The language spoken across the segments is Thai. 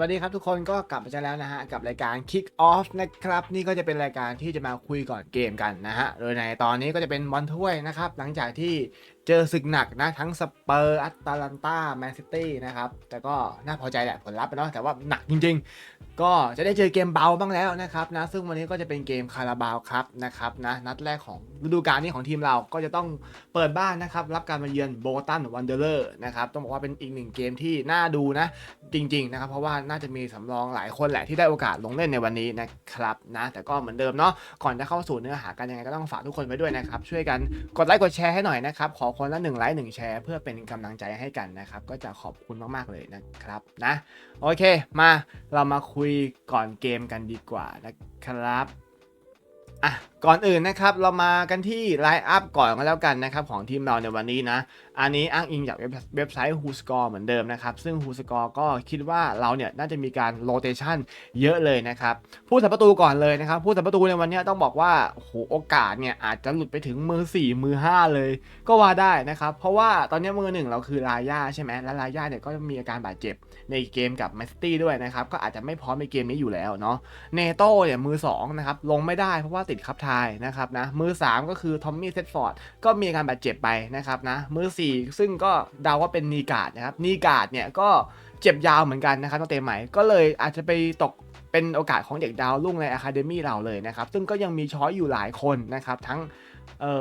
วัสดีครับทุกคนก็กลับมาเจอแล้วนะฮะ กับรายการ Kick Off นะครับ นี่ก็จะเป็นรายการที่จะมาคุยก่อนเกมกันนะฮะ โดยในตอนนี้ก็จะเป็นบอลถ้วยนะครับ หลังจากที่ เจอศึกหนักนะ ทั้งสเปอร์อัตแลนตาแมนซิตี้นะครับ แต่ก็น่าพอใจแหละผลลัพธ์เนาะแต่ว่าหนักจริง ๆ ก็จะได้เจอเกมเบาบ้างแล้วนะครับนะซึ่งวันนี้ก็จะเป็นเกมคาราบาวครับนะครับนะนัดแรกของฤดูกาลนี้ของทีมเราก็จะต้องเปิดบ้านนะครับ รับการมาเยือนโบตันวันเดอร์เลอร์นะครับต้องบอกว่าเป็นอีกหนึ่งเกมที่น่าดูนะ จริง ๆ นะครับ เพราะว่าน่าจะมีสำรองหลายคนแหละที่ได้โอกาสลงเล่นในวันนี้นะครับนะแต่ก็เหมือนเดิมเนาะก่อนจะเข้าสู่เนื้อหากันยังไงก็ต้องฝากทุกคนไว้ด้วยนะครับช่วยกันกดไลค์กดแชร์ให้หน่อยนะครับขอคนละหนึ่งไลค์หนึ่งแชร์เพื่อเป็นกำลังใจให้กันนะครับ ก็จะขอบคุณมากๆเลยนะครับนะโอเคมาเรามาคุยก่อนเกมกันดีกว่านะครับอะก่อนอื่นนะครับเรามากันที่ไลน์อัพก่อนกันแล้วกันนะครับของทีมเราในวันนี้นะ อันนี้อ้างอิงจากเว็บไซต์ Who Score เหมือนเดิมนะครับ ซึ่ง Who Score ก็คิดว่าเราเนี่ยน่าจะมีการโรเตชันเยอะเลยนะครับผู้สับประตูก่อนเลยนะครับผู้สับประตูในวันนี้ต้องบอกว่าโอ้โหโอกาสเนี่ยอาจจะหลุดไปถึงมือ 4 มือ 5 เลย ก็ว่าได้นะครับ เพราะว่าตอนนี้มือหนึ่งเราคือลาย่าใช่ไหมและลาย่าเนี่ยก็มีอาการบาดเจ็บในเกมกับแมนซิตี้ด้วยนะครับก็อาจจะไม่พร้อมในเกมนี้อยู่แล้วเนาะเนโต้เนี่ยมือ2นะครับลงไม่ได้เพราะว่าติดคับทายนะครับนะมือ 3 ก็คือทอมมี่เซตฟอร์ดก็มีการบาดเจ็บไปนะครับนะมือ 4 ซึ่งก็เดาว่าเป็นนีการ์ดนะครับนีการ์ดเนี่ยก็เจ็บยาวเหมือนกันนะครับตั้งแต่ใหม่ก็เลยอาจจะไปตก เป็นโอกาสของเด็กดาวรุ่งในอะคาเดมี่เราเลยนะครับ ซึ่งก็ยังมีช้อยอยู่หลายคนนะครับ ทั้ง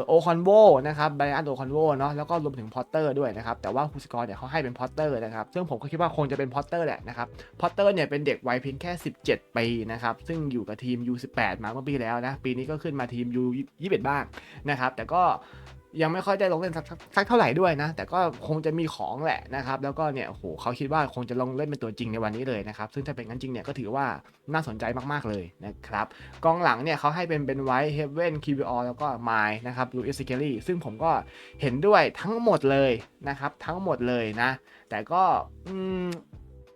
โอคอนโวนะครับไบอันโอคอนโวเนาะแล้วก็รวมถึงพอตเตอร์ด้วยนะครับ แต่ว่าคูสกอร์เนี่ยเขาให้เป็นพอตเตอร์นะครับ ซึ่งผมก็คิดว่าคงจะเป็นพอตเตอร์แหละนะครับพอตเตอร์เนี่ยเป็นเด็กวัยเพียงแค่ 17 ปีนะครับ ซึ่งอยู่กับทีม U18 มาเมื่อปีแล้วนะ ปีนี้ก็ขึ้นมาทีม U21 บ้างนะครับ แต่ก็ ยังไม่ค่อยได้ลงเล่นสักสักเท่าไหร่ด้วยนะ แต่ก็คงจะมีของแหละนะครับ แล้วก็เนี่ยโหเขาคิดว่าคงจะลงเล่นเป็นตัวจริงในวันนี้เลยนะครับ ซึ่งถ้าเป็นงั้นจริงเนี่ยก็ถือว่าน่าสนใจมากๆเลยนะครับ กองหลังเนี่ยเขาให้เป็นเป็นไวท์เฮเว่นคีวิออแล้วก็ไมล์นะครับลูอิสเกลี่ซึ่งผมก็เห็นด้วยทั้งหมดเลยนะครับ ทั้งหมดเลยนะ แต่ก็อืม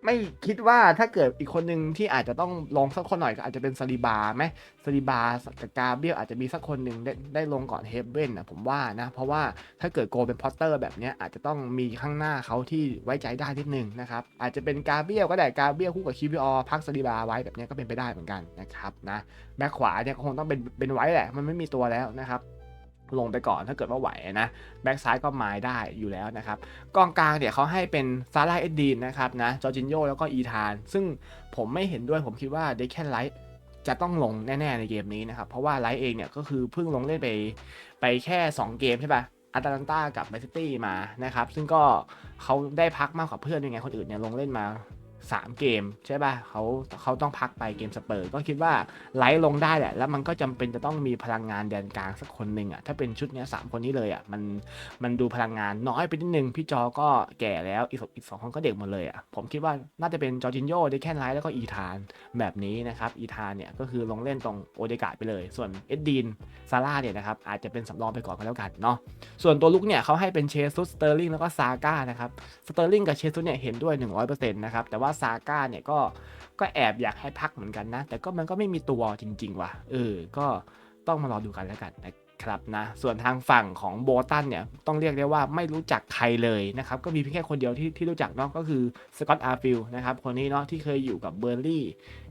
ไม่คิดว่าถ้าเกิดอีกคนหนึ่งที่อาจจะต้องลงสักคนหน่อยก็อาจจะเป็นซาลิบาไหมซาลิบากับกาเบียลอาจจะมีสักคนหนึ่งได้ได้ลงก่อนเฮเว่นนะผมว่านะ เพราะว่าถ้าเกิดโกเป็นพอตเตอร์แบบนี้อาจจะต้องมีข้างหน้าเขาที่ไว้ใจได้นิดนึงนะครับอาจจะเป็นกาเบียลก็ได้กาเบียลคู่กับคีวิออพักซาลิบาไว้แบบนี้ก็เป็นไปได้เหมือนกันนะครับนะแบ็คขวาเนี่ยคงต้องเป็นเป็นไว้แหละมันไม่มีตัวแล้วนะครับ ลงไปก่อนถ้าเกิดว่าไหวนะแบ็คซ้ายก็ไม้ได้อยู่แล้วนะครับกองกลางเนี่ยเขาให้เป็นซาร่าเอ็ดดีนนะครับนะจอร์จินโยแล้วก็อีธาน ซึ่งผมไม่เห็นด้วยผมคิดว่าเดคแคนไลท์จะต้องลงแน่ ๆ ในเกมนี้นะครับ เพราะว่าไลท์เองเนี่ยก็คือเพิ่งลงเล่นไปไปแค่ 2 เกมใช่ปะอัตแลนตากับแมนซิตี้มานะครับ ซึ่งก็เขาได้พักมากกว่าเพื่อนยังไงคนอื่นเนี่ยลงเล่นมา 3 เกมใช่ป่ะเขาเขาต้องพักไปเกมสเปอร์ ก็คิดว่าไลท์ลงได้แหละ แล้วมันก็จำเป็นจะต้องมีพลังงานแดนกลางสักคนหนึ่งอะ ถ้าเป็นชุดเนี้ยสามคนนี้เลยอะ มันมันดูพลังงานน้อยไปนิดนึง พี่จอก็แก่แล้ว อีกสองอีกสองคนก็เด็กหมดเลยอะ ผมคิดว่าน่าจะเป็นจอร์จินโยเดแคนไลท์แล้วก็อีธานแบบนี้นะครับ อีธานเนี่ยก็คือลงเล่นตรงโอเดกาไปเลย ส่วนเอ็ดดีนซาร่าเนี่ยนะครับอาจจะเป็นสำรองไปก่อนก็แล้วกันเนาะ ส่วนตัวลุกเนี่ยเขาให้เป็นเชซุสสเตอร์ลิงแล้วก็ซาก้านะครับ สเตอร์ลิงกับเชซุสเนี่ยเห็นด้วย 100%นะครับ แต่ว่าซาก้าเนี่ยก็ก็แอบอยากให้พักเหมือนกันนะ แต่ก็มันก็ไม่มีตัวจริง ๆ ว่ะ เออ ก็ต้องมารอดูกันแล้วกันนะ ครับนะส่วนทางฝั่งของโบตันเนี่ยต้องเรียกได้ว่าไม่รู้จักใครเลยนะครับก็มีเพียงแค่คนเดียวที่ที่รู้จักเนาะก็คือสกอตต์อาร์ฟิลนะครับคนนี้เนาะที่เคยอยู่กับเบอร์ลี่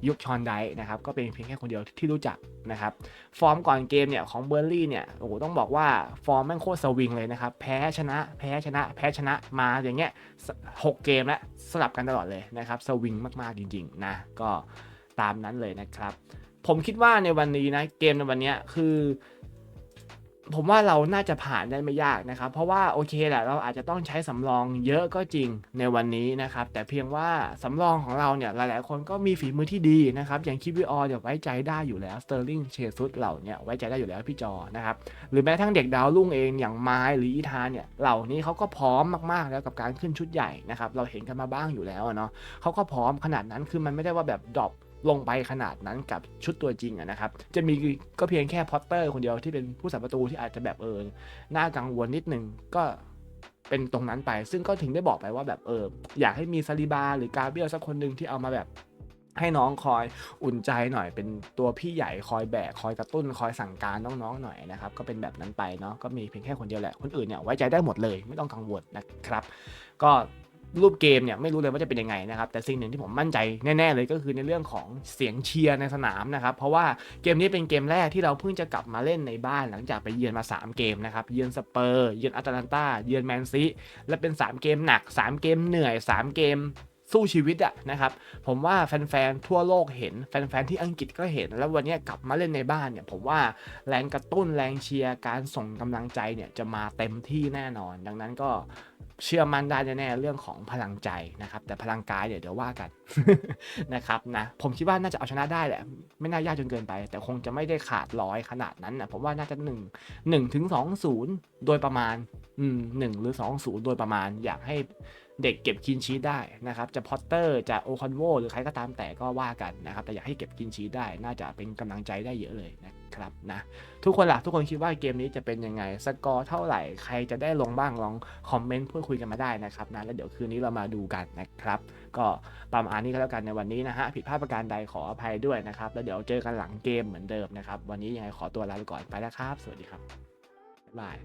ยุคชอนไดนะครับก็เป็นเพียงแค่คนเดียวที่รู้จักนะครับฟอร์มก่อนเกมเนี่ยของเบอร์ลี่เนี่ยโอ้โหต้องบอกว่าฟอร์มแม่งโคตรสวิงเลยนะครับแพ้ชนะแพ้ชนะ แพ้ชนะมาอย่างเงี้ยหกเกมแล้วสลับกันตลอดเลยนะครับสวิงมากๆจริงๆนะก็ตามนั้นเลยนะครับผมคิดว่าในวันนี้นะเกมในวันนี้คือ ผมว่าเราน่าจะผ่านได้ไม่ยากนะครับ เพราะว่าโอเคแหละเราอาจจะต้องใช้สำรองเยอะก็จริงในวันนี้นะครับ แต่เพียงว่าสำรองของเราเนี่ยหลายๆ คนก็มีฝีมือที่ดีนะครับ อย่างคิวิออเดี๋ยวไว้ใจได้อยู่แล้วสเตอร์ลิงเชซุสเหล่าเนี่ยไว้ใจได้อยู่แล้วพี่จอนะครับ หรือแม้กระทั่งเด็กดาวรุ่งเองอย่างไม้หรืออีธานเนี่ยเหล่านี้เขาก็พร้อมมากๆแล้วกับการขึ้นชุดใหญ่นะครับเราเห็นกันมาบ้างอยู่แล้วเนาะเขาก็พร้อมขนาดนั้นคือมันไม่ได้ว่าแบบดรอป ลงไปขนาดนั้นกับชุดตัวจริงนะครับ จะมีก็เพียงแค่พอตเตอร์คนเดียวที่เป็นผู้สับประตูที่อาจจะแบบเออหน่ากังวลนิดนึงก็เป็นตรงนั้นไป ซึ่งก็ถึงได้บอกไปว่าแบบเอออยากให้มีซาลิบาหรือกาเบียลสักคนหนึ่งที่เอามาแบบให้น้องคอยอุ่นใจหน่อยเป็นตัวพี่ใหญ่คอยแบกคอยกระตุ้นคอยสั่งการน้องๆหน่อยนะครับก็เป็นแบบนั้นไปเนาะก็มีเพียงแค่คนเดียวแหละคนอื่นเนี่ยไว้ใจได้หมดเลยไม่ต้องกังวลนะครับ ก็ รูปเกมเนี่ยไม่รู้เลยว่าจะเป็นยังไงนะครับ แต่สิ่งหนึ่งที่ผมมั่นใจแน่ ๆ เลยก็คือในเรื่องของเสียงเชียร์ในสนามนะครับ เพราะว่าเกมนี้เป็นเกมแรกที่เราเพิ่งจะกลับมาเล่นในบ้านหลังจากไปเยือนมา 3 เกมนะครับ เยือนสเปอร์เยือนอาตแลนตาเยือนแมนซีและเป็น 3 เกมหนัก 3 เกมเหนื่อย 3 เกมสู้ชีวิตอะนะครับผมว่าแฟนๆทั่วโลกเห็นแฟนๆที่อังกฤษก็เห็น แล้ววันนี้กลับมาเล่นในบ้านเนี่ยผมว่าแรงกระตุ้นแรงเชียร์การส่งกำลังใจเนี่ยจะมาเต็มที่แน่นอน ดังนั้นก็ เชื่อมั่นได้แน่ๆเรื่องของพลังใจนะครับ แต่พลังกายเดี๋ยวเดี๋ยวว่ากันนะครับนะผมคิดว่าน่าจะเอาชนะได้แหละ ไม่น่ายากจนเกินไป แต่คงจะไม่ได้ขาดร้อยขนาดนั้นนะผมว่าน่าจะ1 1ถึง2 0 โดยประมาณอืมหนึ่งหรือ 2 0 โดยประมาณ อยากให้เด็กเก็บคินชีได้นะครับ จะพอตเตอร์จะโอคอนโวหรือใครก็ตามแต่ก็ว่ากันนะครับแต่อยากให้เก็บคินชีได้ น่าจะเป็นกำลังใจได้เยอะเลยนะ ครับนะทุกคนล่ะทุกคนคิดว่าเกมนี้จะเป็นยังไงสกอร์เท่าไหร่ใครจะได้ลงบ้างลองคอมเมนต์พูดคุยกันมาได้นะครับนะแล้วเดี๋ยวคืนนี้เรามาดูกันนะครับ ก็ประมาณนี้ก็แล้วกันในวันนี้นะฮะผิดพลาดประการใดขออภัยด้วยนะครับแล้วเดี๋ยวเจอกันหลังเกมเหมือนเดิมนะครับวันนี้ยังไงขอตัวลาไปก่อนไปแล้วครับ สวัสดีครับบ๊ายบาย